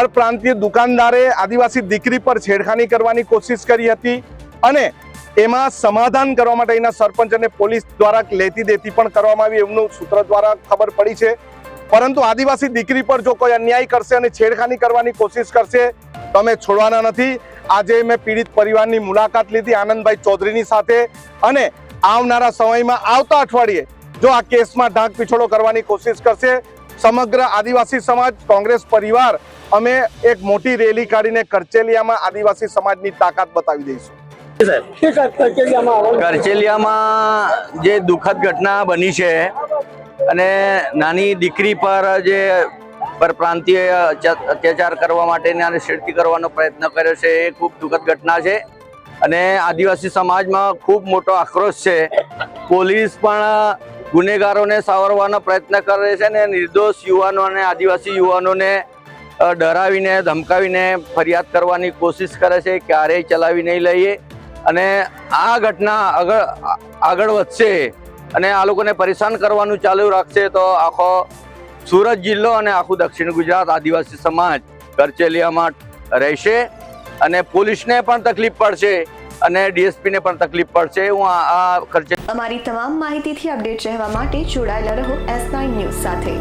પરપ્રાંતીય દુકાનદારે આદિવાસી દીકરી પર છેડખાની કરવાની કોશિશ કરી હતી અને એમાં સમાધાન કરવા માટે એના સરપંચ અને પોલીસ દ્વારા લેતી દેતી પણ કરવામાં આવી એમનું સૂત્ર દ્વારા ખબર પડી છે. પરંતુ આદિવાસી દીકરી પર જો કોઈ અન્યાય કરશે અને છેડખાની કરવાની કોશિશ કરશે, તો અમે છોડવાના નથી. આજે મેં પીડિત પરિવારની મુલાકાત લીધી આનંદભાઈ ચૌધરીની સાથે અને આવનારા સમયમાં આવતા અઠવાડિયે જો આ કેસમાં ઢાંક પીછોડો કરવાની કોશિશ કરશે સમગ્ર આદિવાસી સમાજ કોંગ્રેસ પરિવાર અમે એક મોટી રેલી કાઢીને કરચેલિયામાં આદિવાસી સમાજની તાકાત બતાવી દઈશું. કરચેલિયામાં જે દુઃખદ ઘટના બની છે અને નાની દીકરી પર જે પરપ્રાંતીય અત્યા- અત્યાચાર કરવા માટેની અને છેડતી કરવાનો પ્રયત્ન કર્યો છે એ ખૂબ દુઃખદ ઘટના છે. અને આદિવાસી સમાજમાં ખૂબ મોટો આક્રોશ છે. પોલીસ પણ ગુનેગારોને સાવરવાનો પ્રયત્ન કરે છે અને નિર્દોષ યુવાનો અને આદિવાસી યુવાનોને ડરાવીને, ધમકાવીને ફરિયાદ કરવાની કોશિશ કરે છે. ક્યારેય ચલાવી નહીં લઈએ. અને આ ઘટના આગળ આગળ વધશે અને આ લોકોને પરેશાન કરવાનું ચાલુ રાખશે તો આખો સુરત જિલ્લો અને આખું દક્ષિણ ગુજરાત આદિવાસી સમાજ કરચેલિયામાં રહેશે અને પોલીસને પણ તકલીફ પડશે. અને ડીએસપીને પણ તકલીફ પડશે હું આ કરચે અમારી તમામ માહિતીથી અપડેટ રહેવા માટે જોડાયેલા રહો એસ નાઇન ન્યૂઝ સાથે.